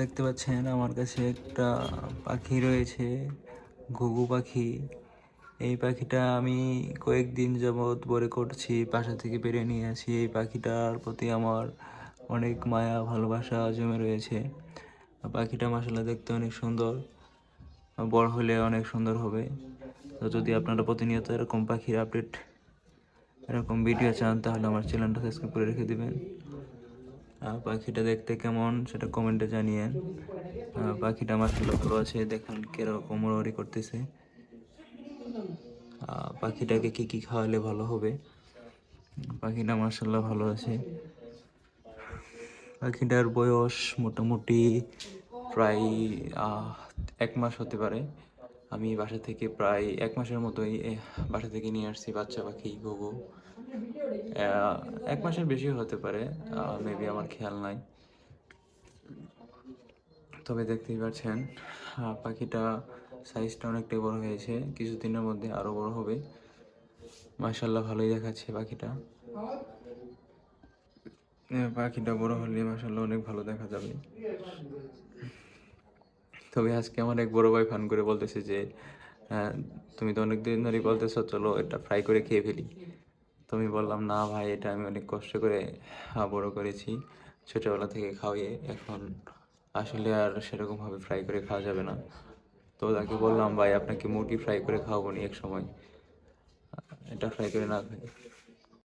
দেখতে পাচ্ছেন আমার কাছে একটা পাখি রয়েছে, ঘুঘু পাখি। এই পাখিটা আমি কয়েকদিন যাবৎ বড় করছি, বাসা থেকে বেরিয়ে নিয়ে আসি। এই পাখিটার প্রতি আমার অনেক মায়া, ভালোবাসা জমে রয়েছে। পাখিটা মাসাল্লাহ দেখতে অনেক সুন্দর। বড় হলে অনেক সুন্দর হবে। তো যদি আপনারা প্রতিনিয়ত এরকম পাখির আপডেট এরকম ভিডিও চান, তাহলে আমার চ্যানেলটা সাবস্ক্রাইব করে রেখে দিবেন। পাখিটা দেখতে কেমন সেটা কমেন্টে জানিয়ে। পাখিটা মাসাল্লাহ ভালো আছে, দেখেন কীরকম ওড়াউড়ি করতেছে। পাখিটাকে কি কি খাওয়ালে ভালো হবে? পাখিটা মাসাল্লাহ ভালো আছে। পাখিটার বয়স মোটামুটি প্রায় এক মাস হতে পারে। আমি বাসা থেকে প্রায় এক মাসের মতোই বাসা থেকে নিয়ে আসছি বাচ্চা পাখি ঘুঘু এক মাসের বেশি হতে পারে মেবি আমার খেয়াল নাই। তবে দেখতেই পাচ্ছেন পাখিটা সাইজটা অনেকটাই বড় হয়েছে, কিছুদিনের মধ্যে আরও বড় হবে। মাশাল্লাহ ভালোই দেখাচ্ছে পাখিটা। পাখিটা বড় হলে মাশাল্লাহ অনেক ভালো দেখা যাবে। তবে আজকে আমার এক বড় ভাই ফান করে বলতেছে যে আহ, তুমি তো অনেকদিন ধরেই বলতেছো চলো এটা ফ্রাই করে খেয়ে ফেলি। তো আমি বললাম না ভাই এটা আমি অনেক কষ্ট করে বড় করেছি ছোটোবেলা থেকে খাওয়িয়ে এখন আসলে আর সেরকমভাবে ফ্রাই করে খাওয়া যাবে না। তো তাকে বললাম ভাই আপনাকে মুরগি ফ্রাই করে খাওয়াবো নি এক সময়। এটা ফ্রাই করে না খাই